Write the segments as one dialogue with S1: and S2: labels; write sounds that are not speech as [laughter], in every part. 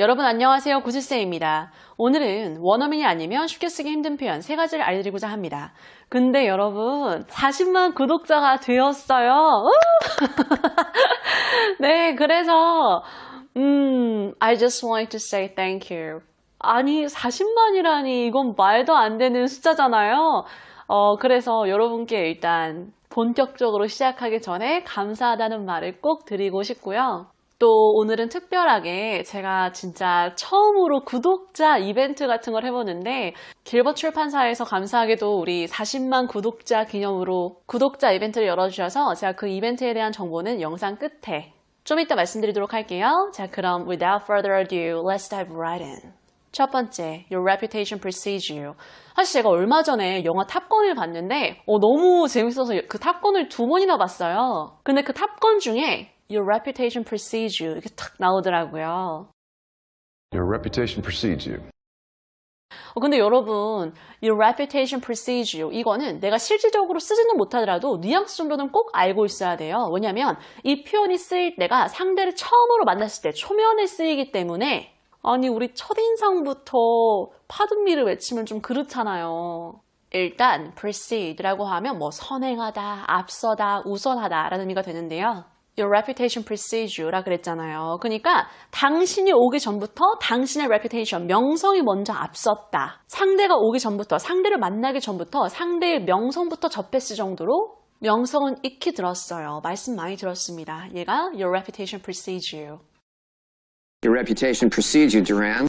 S1: 여러분 안녕하세요. 구지쌤입니다. 오늘은 원어민이 아니면 쉽게 쓰기 힘든 표현 세 가지를 알려드리고자 합니다. 근데 여러분 40만 구독자가 되었어요. 우! [laughs] 네, 그래서 음, I just wanted to say thank you. 아니 40만이라니 이건 말도 안 되는 숫자잖아요. 어, 그래서 여러분께 일단 본격적으로 시작하기 전에 감사하다는 말을 꼭 드리고 싶고요. 또 오늘은 특별하게 제가 진짜 처음으로 구독자 이벤트 같은 걸 해보는데 길버 출판사에서 감사하게도 우리 40만 구독자 기념으로 구독자 이벤트를 열어주셔서 제가 그 이벤트에 대한 정보는 영상 끝에 좀 이따 말씀드리도록 할게요. 자 그럼 without further ado, let's dive right in. 첫 번째, Your reputation precedes you. 사실 제가 얼마 전에 영화 탑건을 봤는데 어, 너무 재밌어서 그 탑건을 두 번이나 봤어요. 근데 그 탑건 중에 Your reputation precedes you 이렇게 탁 나오더라고요.
S2: Your reputation precedes you.
S1: 어, 근데 여러분, Your reputation precedes you 이거는 내가 실질적으로 쓰지는 못하더라도 뉘앙스 정도는 꼭 알고 있어야 돼요. 왜냐면 이 표현이 쓰일 때가 상대를 처음으로 만났을 때 초면에 쓰이기 때문에 아니 우리 첫인상부터 파든미를 외치면 좀 그렇잖아요. 일단 precede라고 하면 뭐 선행하다, 앞서다, 우선하다 라는 의미가 되는데요. Your reputation precedes you라 그랬잖아요. 그러니까 당신이 오기 전부터 당신의 reputation, 명성이 먼저 앞섰다. 상대가 오기 전부터, 상대를 만나기 전부터 상대의 명성부터 접했을 정도로 명성은 익히 들었어요. 말씀 많이 들었습니다. 얘가 Your reputation precedes you.
S3: Your reputation precedes you, Duran.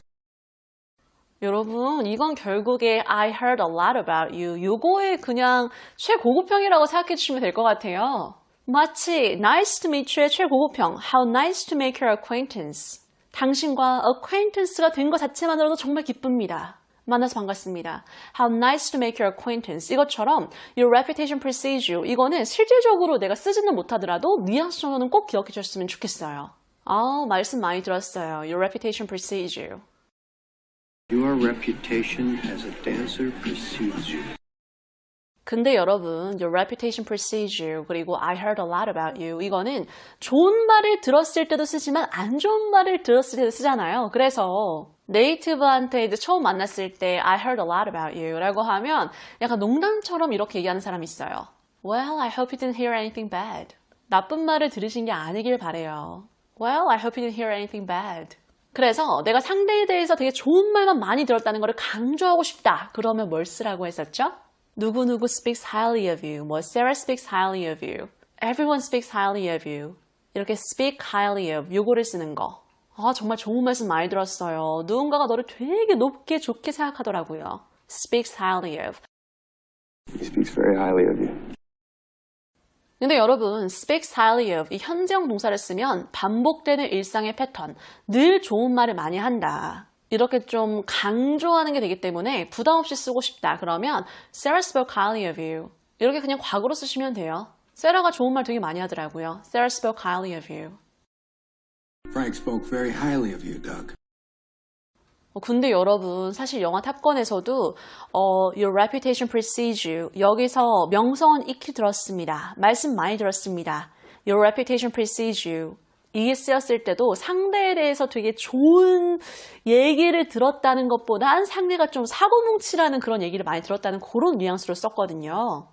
S1: 여러분, 이건 결국에 I heard a lot about you. 요거의 그냥 최고급형이라고 생각해 주시면 될 것 같아요. 마치 nice to meet you의 최고급형 how nice to make your acquaintance. 당신과 acquaintance가 된 것 자체만으로도 정말 기쁩니다. 만나서 반갑습니다. How nice to make your acquaintance. 이것처럼 your reputation precedes you. 이거는 실질적으로 내가 쓰지는 못하더라도 뉘앙스 정도는 꼭 기억해 주셨으면 좋겠어요. 아, 말씀 많이 들었어요. Your reputation precedes you.
S4: Your reputation as a dancer precedes you.
S1: 근데 여러분, your reputation you. 그리고 I heard a lot about you. 이거는 좋은 말을 들었을 때도 쓰지만 안 좋은 말을 들었을 때도 쓰잖아요. 그래서 네이티브한테 이제 처음 만났을 때 I heard a lot about you 라고 하면 약간 농담처럼 이렇게 얘기하는 사람이 있어요. Well, I hope you didn't hear anything bad. 나쁜 말을 들으신 게 아니길 바래요. Well, I hope you didn't hear anything bad. 그래서 내가 상대에 대해서 되게 좋은 말만 많이 들었다는 것을 강조하고 싶다. 그러면 뭘 쓰라고 했었죠? 누구누구 speaks highly of you. 뭐 Sarah speaks highly of you. Everyone speaks highly of you. 이렇게 speak highly of 요거를 쓰는 거. 아, 정말 좋은 말씀 많이 들었어요. 누군가가 너를 되게 높게 좋게 생각하더라고요. speaks highly of.
S2: He speaks very highly of you.
S1: 근데 여러분, speaks highly of 이 현재형 동사를 쓰면 반복되는 일상의 패턴, 늘 좋은 말을 많이 한다. 이렇게 좀 강조하는 게 되기 때문에 부담 없이 쓰고 싶다. 그러면 Sarah spoke highly of you. 이렇게 그냥 과거로 쓰시면 돼요. 세라가 좋은 말 되게 많이 하더라고요. Sarah spoke highly of you.
S4: Frank spoke very highly of you, Doug.
S1: 어, 근데 여러분 사실 영화 탑건에서도 어, Your reputation precedes you 여기서 명성은 익히 들었습니다. 말씀 많이 들었습니다. Your reputation precedes you 이게 쓰였을 때도 상대에 대해서 되게 좋은 얘기를 들었다는 것보단 상대가 좀 사고뭉치라는 그런 얘기를 많이 들었다는 그런 뉘앙스로 썼거든요.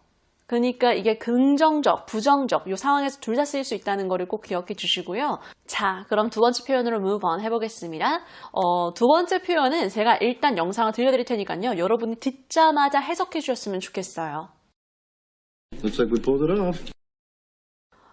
S1: 그러니까 이게 긍정적, 부정적 이 상황에서 둘 다 쓰일 수 있다는 거를 꼭 기억해 주시고요. 자, 그럼 두 번째 표현으로 move on 해보겠습니다. 어, 두 번째 표현은 제가 일단 영상을 들려드릴 테니까요. 여러분이 듣자마자 해석해 주셨으면 좋겠어요.
S4: Looks like we pulled it off.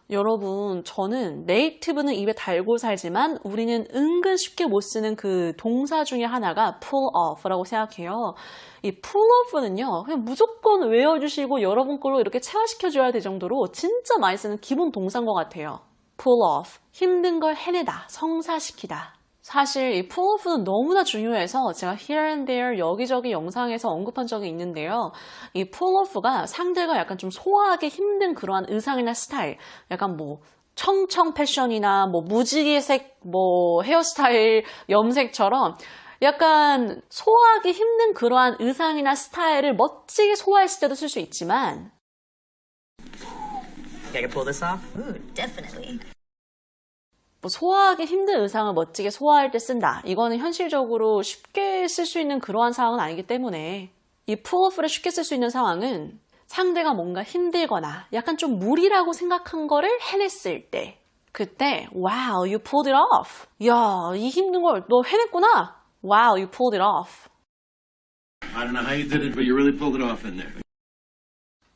S1: 여러분, 저는 네이티브는 입에 달고 살지만 우리는 은근 쉽게 못 쓰는 그 동사 중에 하나가 pull off라고 생각해요. 이 pull off는요, 그냥 무조건 외워주시고 여러분 걸로 이렇게 체화시켜줘야 될 정도로 진짜 많이 쓰는 기본 동사인 것 같아요. pull off. 힘든 걸 해내다, 성사시키다. 사실 이 pull off는 너무나 중요해서 제가 here and there 여기저기 영상에서 언급한 적이 있는데요. 이 pull off가 상대가 약간 좀 소화하기 힘든 그러한 의상이나 스타일, 약간 뭐 청청 패션이나 뭐 무지개색 뭐 헤어스타일 염색처럼 약간 소화하기 힘든 그러한 의상이나 스타일을 멋지게 소화했을 때도 쓸 수 있지만
S5: I can pull this off?
S6: Ooh, definitely.
S1: 뭐 소화하기 힘든 의상을 멋지게 소화할 때 쓴다. 이거는 현실적으로 쉽게 쓸 수 있는 그러한 상황은 아니기 때문에 이 off를 쉽게 쓸 수 있는 상황은 상대가 뭔가 힘들거나 약간 좀 무리라고 생각한 거를 해냈을 때 그때 wow you pulled it off 야이 힘든 걸 너 해냈구나 wow you pulled it off
S4: I don't know how you did it, but you really pulled it off in there.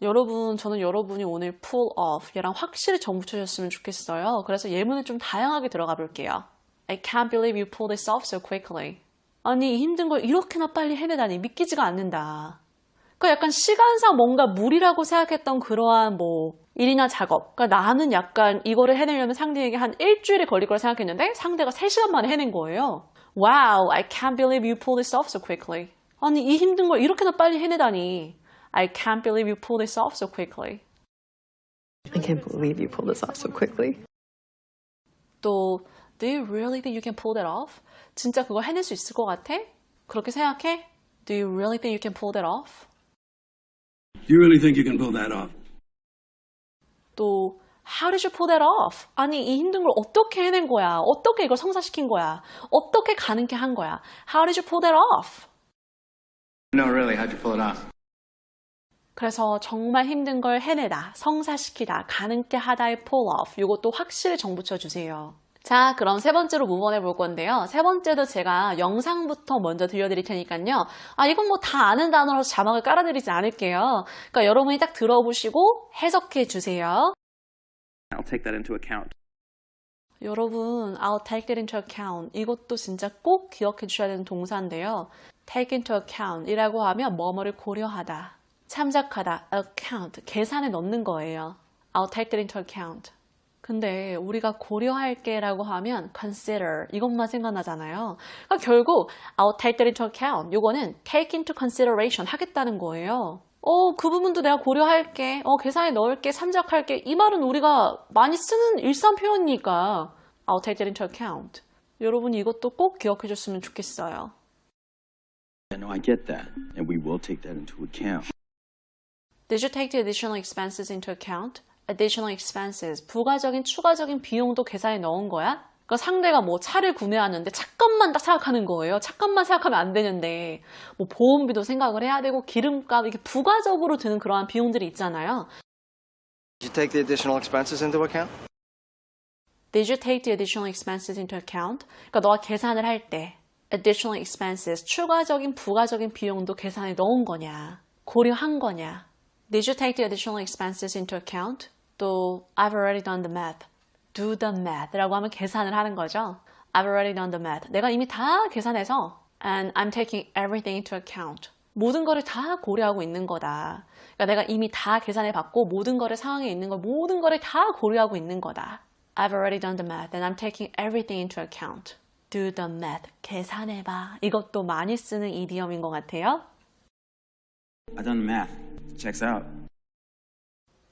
S1: 여러분, 저는 여러분이 오늘 pull off 얘랑 확실히 정붙여줬으면 좋겠어요. 그래서 예문을 좀 다양하게 들어가 볼게요. I can't believe you pulled this off so quickly. 아니, 이 힘든 걸 이렇게나 빨리 해내다니 믿기지가 않는다. 그러니까 약간 시간상 뭔가 무리라고 생각했던 그러한 뭐 일이나 작업. 그러니까 나는 약간 이거를 해내려면 상대에게 한 일주일이 걸릴 거라 생각했는데 상대가 3시간 만에 해낸 거예요. Wow, I can't believe you pulled this off so quickly. 아니, 이 힘든 걸 이렇게나 빨리 해내다니. I can't believe you pulled this off so quickly.
S5: I can't believe you pulled this off so quickly.
S1: 또 Do you really think you can pull that off? 진짜 그거 해낼 수 있을 것 같아? 그렇게 생각해? Do you really think you can pull that off?
S4: You really think you can pull that off?
S1: 또 How did you pull that off? 아니 이 힘든 걸 어떻게 해낸 거야? 어떻게 이걸 성사시킨 거야? 어떻게 가능케 한 거야? How did you pull that off?
S3: No, really, how'd you pull it off?
S1: 그래서 정말 힘든 걸 해내다, 성사시키다, 가능케 하다의 pull off. 이것도 확실히 정붙여 주세요. 자, 그럼 세 번째로 무번해 볼 건데요. 세 번째도 제가 영상부터 먼저 들려드릴 테니까요. 아, 이건 뭐 다 아는 단어라서 자막을 깔아드리지 않을게요. 그러니까 여러분이 딱 들어보시고 해석해 주세요.
S6: I'll take that into account.
S1: 여러분, I'll take that into account. 이것도 진짜 꼭 기억해 주셔야 되는 동사인데요. take into account 이라고 하면 뭐뭐를 고려하다, 참작하다, account, 계산에 넣는 거예요. I'll take that into account. 근데 우리가 고려할게 라고 하면 consider 이것만 생각나잖아요. 그러니까 결국 I'll take that into account. 요거는 take into consideration 하겠다는 거예요. 어, 그 부분도 내가 고려할게. 어, 계산에 넣을게. 참작할게. 이 말은 우리가 많이 쓰는 일상 표현이니까 I'll take that into account. 여러분이 이것도 꼭 기억해 줬으면 좋겠어요.
S7: Yeah, no, I get that, and we will take that into account.
S1: Did you take the additional expenses into account? Additional expenses. 부가적인 추가적인 비용도 계산에 넣은 거야? 그러니까 상대가 뭐 차를 구매하는데 차값만 딱 생각하는 거예요. 차값만 생각하면 안 되는데 뭐 보험비도 생각을 해야 되고 기름값 이게 부가적으로 드는 그러한 비용들이 있잖아요.
S8: Did you take the additional expenses into account?
S1: Did you take the additional expenses into account? 그러니까 너가 계산을 할 때 additional expenses 추가적인 부가적인 비용도 계산에 넣은 거냐? 고려한 거냐? Did you take the additional expenses into account? 또 I've already done the math. Do the math라고 하면 계산을 하는 거죠. I've already done the math. 내가 이미 다 계산해서 and I'm taking everything into account. 모든 거를 다 고려하고 있는 거다. 그러니까 내가 이미 다 계산해 봤고 모든 거를 상황에 있는 걸 모든 거를 다 고려하고 있는 거다. I've already done the math and I'm taking everything into account. Do the math. 계산해 봐. 이것도 많이 쓰는 이디엄인 것 같아요.
S6: I've done math. Checks out.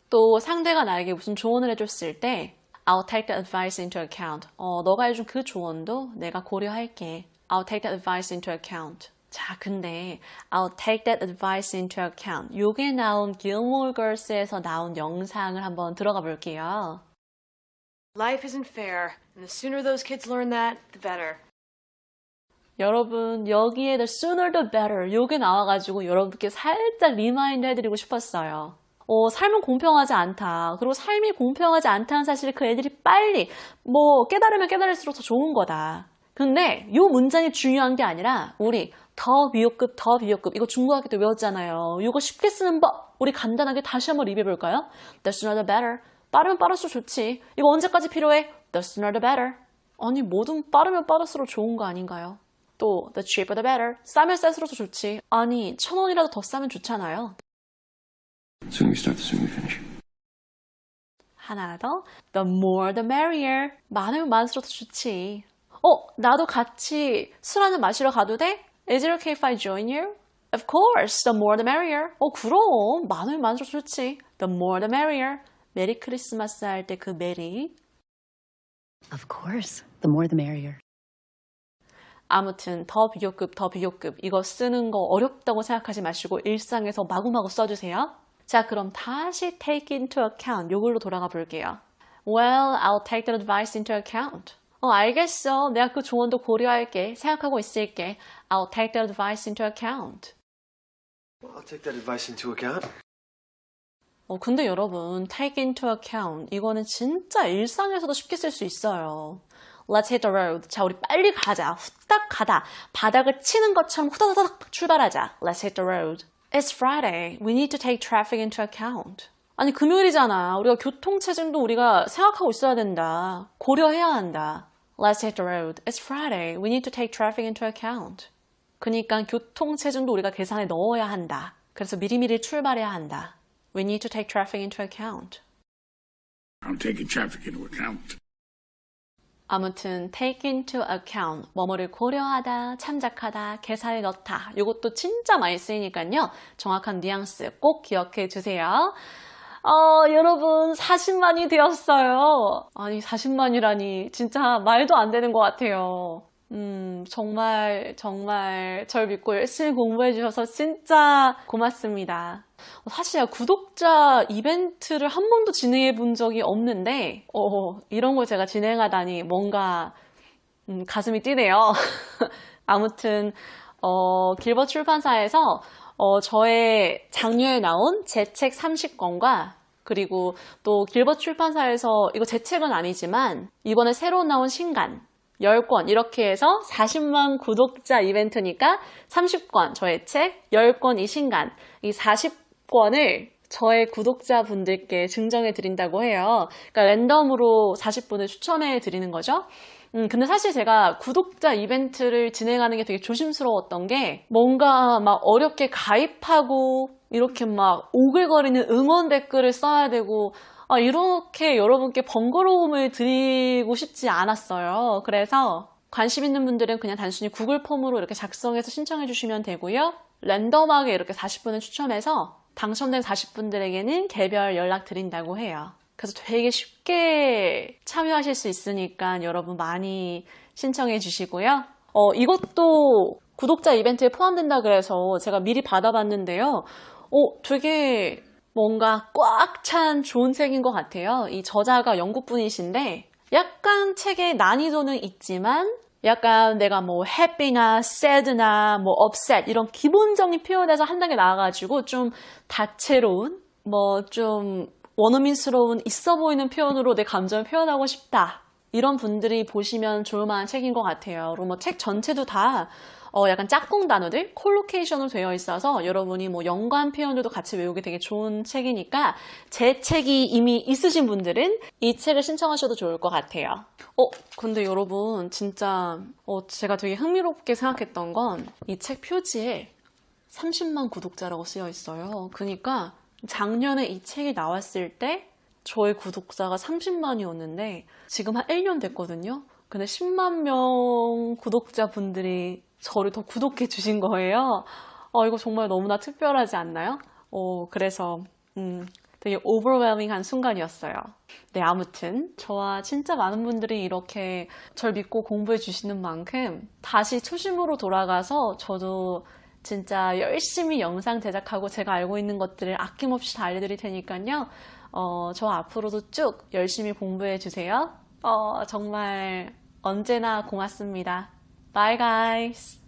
S1: 또 상대가 나에게 무슨 조언을 해줬을 때 I'll take the advice into account. 어, 너가 해준 그 조언도 내가 고려할게. I'll take that advice into account. 자, 근데 I'll take that advice into account. 요게 나온 Gilmore Girls에서 나온 영상을 한번 들어가 볼게요.
S9: Life isn't fair, and the sooner those kids learn that, the better.
S1: 여러분 여기에 the sooner the better 요게 나와가지고 여러분께 살짝 리마인드 해드리고 싶었어요. 어, 삶은 공평하지 않다. 그리고 삶이 공평하지 않다는 사실을 그 애들이 빨리 뭐 깨달으면 깨달을수록 더 좋은 거다. 근데 요 문장이 중요한 게 아니라 우리 더 비교급 더 비교급 이거 중고학교 때 외웠잖아요. 이거 쉽게 쓰는 법 우리 간단하게 다시 한번 리뷰해 볼까요? The sooner the better. 빠르면 빠를수록 좋지. 이거 언제까지 필요해? The sooner the better. 아니 뭐든 빠르면 빠를수록 좋은 거 아닌가요? 또 the cheaper the better. 싸면 쌀수록 더 좋지. 아니 천 원이라도 더 싸면 좋잖아요.
S2: Sooner we start, sooner we finish.
S1: 하나 더. The more the merrier. 많으면 많을수록 더 좋지. 어, 나도 같이 술 한잔 마시러 가도 돼? Is it okay if I join you? Of course. The more the merrier. 어, 그럼. 많으면 많을수록 좋지. The more the merrier. 메리 크리스마스 할 때 그 메리.
S5: Of course. The more the merrier.
S1: 아무튼 더 비교급, 더 비교급 이거 쓰는 거 어렵다고 생각하지 마시고 일상에서 마구마구 써주세요. 자, 그럼 다시 take into account 요걸로 돌아가 볼게요. Well, I'll take that advice into account. 어, 알겠어. 내가 그 조언도 고려할게. 생각하고 있을게. I'll take the advice into account.
S8: I'll take that advice into account.
S1: 어, 근데 여러분, take into account. 이거는 진짜 일상에서도 쉽게 쓸 수 있어요. Let's hit the road. 자, 우리 빨리 가자. 후딱 가다. 바닥을 치는 것처럼 후다다닥 출발하자. Let's hit the road. It's Friday. We need to take traffic into account. 아니, 금요일이잖아. 우리가 교통 체증도 우리가 생각하고 있어야 된다. 고려해야 한다. Let's hit the road. It's Friday. We need to take traffic into account. 그니까 교통 체증도 우리가 계산에 넣어야 한다. 그래서 미리미리 출발해야 한다. We need to take traffic into account.
S10: I'm taking traffic into account.
S1: 아무튼 take into account 뭐뭐를 고려하다, 참작하다, 계산에 넣다. 이것도 진짜 많이 쓰이니까요. 정확한 뉘앙스 꼭 기억해 주세요. 어, 여러분 40만이 되었어요. 아니 40만이라니 진짜 말도 안 되는 것 같아요. 음, 정말 정말 절 믿고 열심히 공부해 주셔서 진짜 고맙습니다. 사실 구독자 이벤트를 한 번도 진행해 본 적이 없는데, 어, 이런 걸 제가 진행하다니 뭔가, 음, 가슴이 뛰네요. [laughs] 아무튼, 어, 길버 출판사에서, 어, 저의 작년에 나온 제 책 30권과, 그리고 또 길버 출판사에서, 이거 제 책은 아니지만, 이번에 새로 나온 신간, 10권 이렇게 해서 40만 구독자 이벤트니까 30권 저의 책, 10권 이 신간 이 40권을 저의 구독자분들께 증정해 드린다고 해요. 그러니까 랜덤으로 40분을 추첨해 드리는 거죠. 음, 근데 사실 제가 구독자 이벤트를 진행하는 게 되게 조심스러웠던 게 뭔가 막 어렵게 가입하고 이렇게 막 오글거리는 응원 댓글을 써야 되고 아, 이렇게 여러분께 번거로움을 드리고 싶지 않았어요. 그래서 관심 있는 분들은 그냥 단순히 구글 폼으로 이렇게 작성해서 신청해 주시면 되고요. 랜덤하게 이렇게 40분을 추첨해서 당첨된 40분들에게는 개별 연락 드린다고 해요. 그래서 되게 쉽게 참여하실 수 있으니까 여러분 많이 신청해 주시고요. 어, 이것도 구독자 이벤트에 포함된다 그래서 제가 미리 받아봤는데요. 어, 되게 뭔가 꽉 찬 좋은 책인 것 같아요. 이 저자가 영국 분이신데 약간 책의 난이도는 있지만 약간 내가 뭐 happy나 sad나 뭐 upset 이런 기본적인 표현에서 한 단계 나아가지고 좀 다채로운 뭐 좀 원어민스러운 있어 보이는 표현으로 내 감정을 표현하고 싶다. 이런 분들이 보시면 좋을 만한 책인 것 같아요. 그리고 뭐 책 전체도 다 어, 약간 짝꿍 단어들 콜로케이션으로 되어 있어서 여러분이 뭐 연관 표현들도 같이 외우기 되게 좋은 책이니까 제 책이 이미 있으신 분들은 이 책을 신청하셔도 좋을 것 같아요. 어, 근데 여러분 진짜 어, 제가 되게 흥미롭게 생각했던 건 이 책 표지에 30만 구독자라고 쓰여 있어요. 그러니까 작년에 이 책이 나왔을 때 저의 구독자가 30만이었는데 지금 한 1년 됐거든요. 근데 10만 명 구독자분들이 저를 더 구독해 주신 거예요. 어, 이거 정말 너무나 특별하지 않나요? 어, 그래서, 음, 되게 overwhelming한 순간이었어요. 네, 아무튼, 저와 진짜 많은 분들이 이렇게 절 믿고 공부해 주시는 만큼 다시 초심으로 돌아가서 저도 진짜 열심히 영상 제작하고 제가 알고 있는 것들을 아낌없이 다 알려드릴 테니까요. 어, 저 앞으로도 쭉 열심히 공부해 주세요. 어, 정말 언제나 고맙습니다. Bye guys.